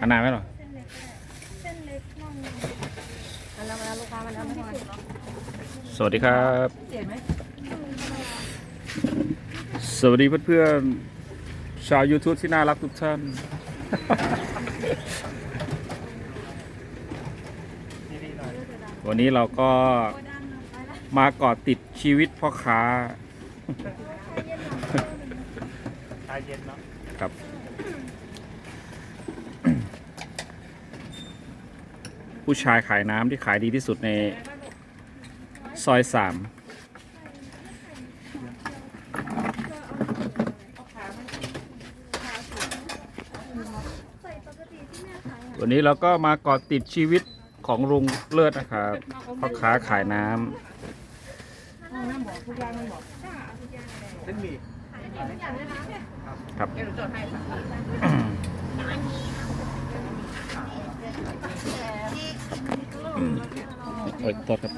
อันนานไหมหรอเส้นเล็กก็ได้เส้นเล็กน่องมาแล้วมาแล้วลูกค้ามาแล้วไม่พอสวัสดีครับเจ็บไหมสวัสดีเพื่อนๆชาว YouTube ที่น่ารักทุกท่าน วันนี้เราก็โคดันไปละมาเกาะติดชีวิตพ่อค้าชายเย็นเนาะครับ ผู้ชายขายน้ำที่ขายดีที่สุดในซอยสามวันนี้เราก็มาเกาะติดชีวิตของลุงเลิศนะครับพ่อค้าขายน้ำครับ เดี๋ยวหนูจดให้ค่ะเอ้ยโทษครับ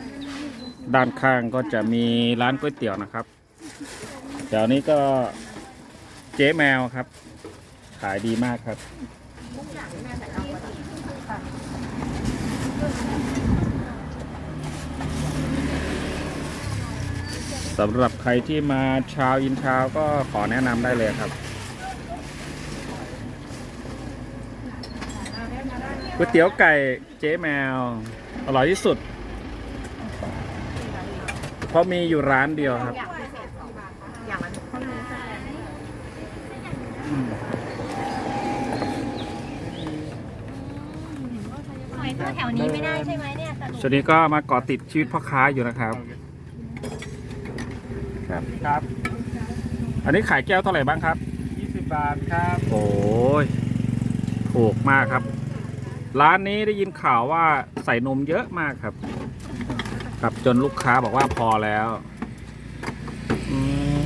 ด้านข้างก็จะมีร้านก๋วยเตี๋ยวนะครับแถวนี้ก็เจ๊แมวครับ ขายดีมากครับ สำหรับใครที่มาชาวอินทาวก็ขอแนะนำได้เลยครับ ก๋วยเตี๋ยวไก่เจ๊แมว อร่อยที่สุด เพราะมีอยู่ร้านเดียวครับ อย่างละข้าวหมูใส่หอยตัวแถวนี้ไม่ได้ใช่ไหมเนี่ยสรุปช่วงนี้ก็มาเกาะติดชีวิตพ่อค้าอยู่นะครับครับ ครับ อันนี้ขายแก้วเท่าไหร่บ้างครับ 20 บาทครับ โอ้ยถูกมากครับ ร้านนี้ได้ยินข่าวว่าใส่นมเยอะมากครับครับจนลูกค้าบอกว่าพอแล้วอืม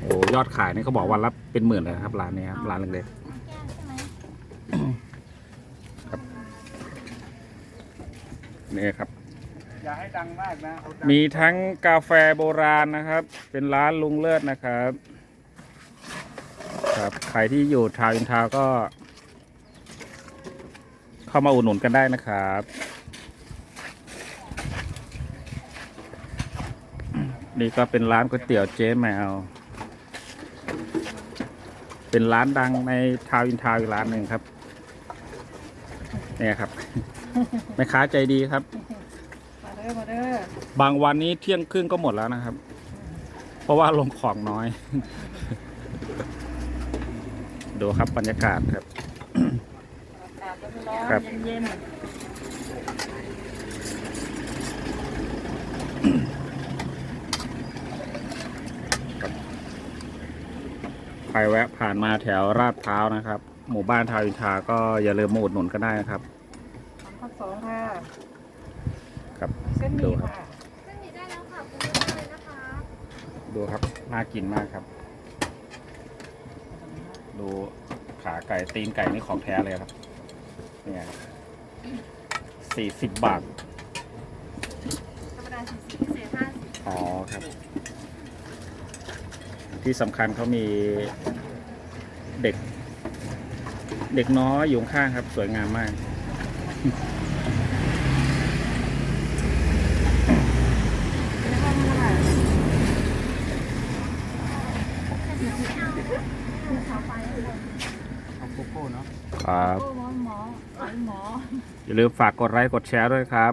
โอ้ยอดขายนี่เขาบอกวันละเป็นหมื่นเลยนะครับร้านนี้ครับร้านเล็กแก้วใช่ไหมๆนี่ครับอย่าให้ดังมากนะเอาดังมีทั้งกาแฟโบราณนะครับ เป็นร้านลุงเลิศนะครับ ครับใครที่อยู่ทาวน์อินทาวน์ก็ เข้ามาอุดหนุนกันได้นะครับนี่ก็เป็นร้านก๋วยเตี๋ยวเจ๊แมว เป็นร้านดังในทาวน์อินทาวน์อีกร้านหนึ่งครับ เนี่ยครับแม่ค้าใจดีครับ มาเด้อมาเด้อบางวันนี้เที่ยงครึ่งก็หมดแล้วนะครับ เพราะว่าลงของน้อย ดูครับบรรยากาศครับอากาศร้อนครับเย็นใครแวะผ่านมาแถวลาดพร้าวนะครับ หมู่บ้านทาวน์อินทราก็อย่าลืมมาอุดหนุนกันได้นะครับข้าวสองค่ะครับเส้นหดูมี่ครับ ค่ะเส้นนี้ได้แล้วค่ะคุณลูกค้าเลยนะคะดูครับน่ากินมากครับ ดูขาไก่ตีนไก่นี่ของแท้เลยครับ เนี่ยสี่สิบบาท ธรรมดาสี่สิบพิเศษห้าสิบอ๋อครับ ที่สำคัญเขามีเด็ก เด็กน้อยอยู่ข้างๆครับ สวยงามมากเอาโกโก้เนาะครับหมอหมอหมอ อย่าลืมฝากกดไลค์กดแชร์ด้วยครับ